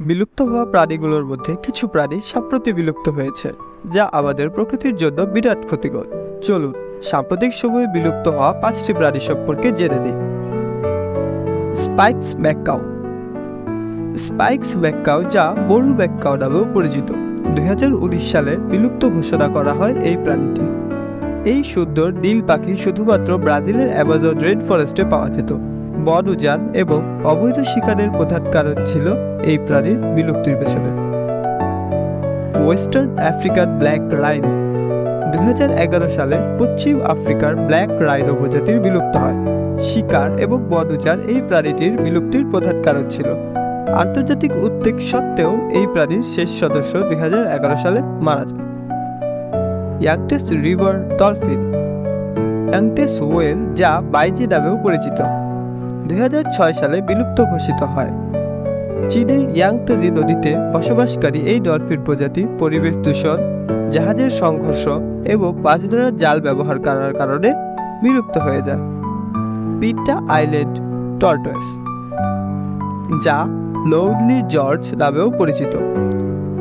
বিলুপ্ত হওয়া প্রাণীগুলোর মধ্যে কিছু প্রাণী সাম্প্রতি বিলুপ্ত হয়েছে, যা আমাদের প্রকৃতির জন্য বিরাট ক্ষতিকর। চলুন, সাম্প্রতিক সময়ে বিলুপ্ত হওয়া পাঁচটি প্রাণী সম্পর্কে জেনে নিই। স্পাইকস ম্যাককাউ স্পাইকস ম্যাককাউ যা বরু ম্যাককাউ নামেও পরিচিত। দুই হাজার উনিশ সালে বিলুপ্ত ঘোষণা করা হয় এই প্রাণীটি। এই সুন্দর নীল পাখি শুধুমাত্র ব্রাজিলের অ্যামাজন রেড ফরেস্টে পাওয়া যেত। বন উজান এবং অবৈধ শিকারের প্রধান কারণ ছিল এই প্রাণীর বিলুপ্তির পেছনে। ওয়েস্টার্ন আফ্রিকার ব্ল্যাক রাইনো। দুই সালে পশ্চিম আফ্রিকার ব্ল্যাক রাইনো প্রজাতির বিলুপ্ত হয়। শিকার এবং বন উজান এই প্রাণীটির বিলুপ্তির প্রধান কারণ ছিল। আন্তর্জাতিক উদ্বেগ সত্ত্বেও এই প্রাণীর শেষ সদস্য দুই হাজার এগারো সালে মারা যায়। Yangtze river dolphin. Yangtze whale যা বাইজি নামেও পরিচিত। দু হাজার ছয় সালে বিলুপ্ত ঘোষিত হয়। চীনের ইয়াংটেজি নদীতে বসবাসকারী এই ডলফিন প্রজাতি পরিবেশ দূষণ, জাহাজের সংঘর্ষ এবং মাছ ধরার জাল ব্যবহার করার কারণে বিলুপ্ত হয়ে যায়। পিটা আইল্যান্ড টর্টয়েস, যা লৌডলি জর্জ নামেও পরিচিত।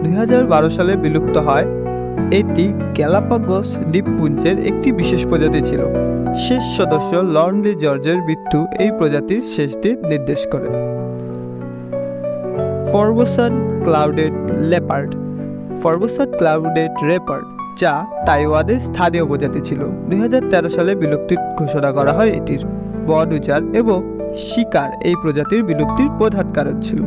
দুই হাজার বারো সালে বিলুপ্ত হয় এটি গ্যালাপাগোস দ্বীপপুঞ্জের একটি বিশেষ প্রজাতি ছিল। শেষ সদস্য লর্নলি জর্জের মৃত্যু এই প্রজাতির শেষ দিন নির্দেশ করে। Formosan clouded leopard. Formosan clouded leopard, যা তাইওয়ানের স্থানীয় প্রজাতি ছিল। দুই হাজার তেরো সালে বিলুপ্তির ঘোষণা করা হয় এটির। বন উজাড় এবং শিকার এই প্রজাতির বিলুপ্তির প্রধান কারণ ছিল।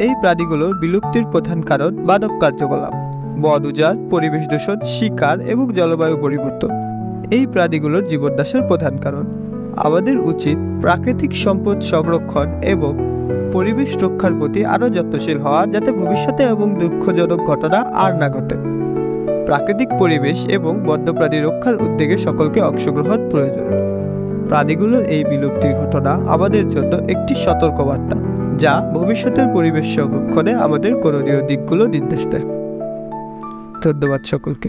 এই প্রাণীগুলোর বিলুপ্তির প্রধান কারণ মানব কার্যকলাপ। উজাড় পরিবেশ দূষণ, শিকার এবং জলবায়ু পরিবর্তন। এই প্রাণীগুলোর জীবনদাসের প্রধান কারণ। আমাদের উচিত প্রাকৃতিক সম্পদ সংরক্ষণ এবং পরিবেশ রক্ষার প্রতি আরও যত্নশীল হওয়া যাতে ভবিষ্যতে এবং দুঃখজনক ঘটনা আর না ঘটে। প্রাকৃতিক পরিবেশ এবং বন্যপ্রাণী রক্ষার উদ্যোগে সকলকে অংশগ্রহণ প্রয়োজন। প্রাণীগুলোর এই বিলুপ্তির ঘটনা আমাদের জন্য একটি সতর্কবার্তা, যা ভবিষ্যতের পরিবেশ সংরক্ষণে আমাদের করণীয় দিকগুলো নির্দেশ দেয়। ধন্যবাদ সকলকে।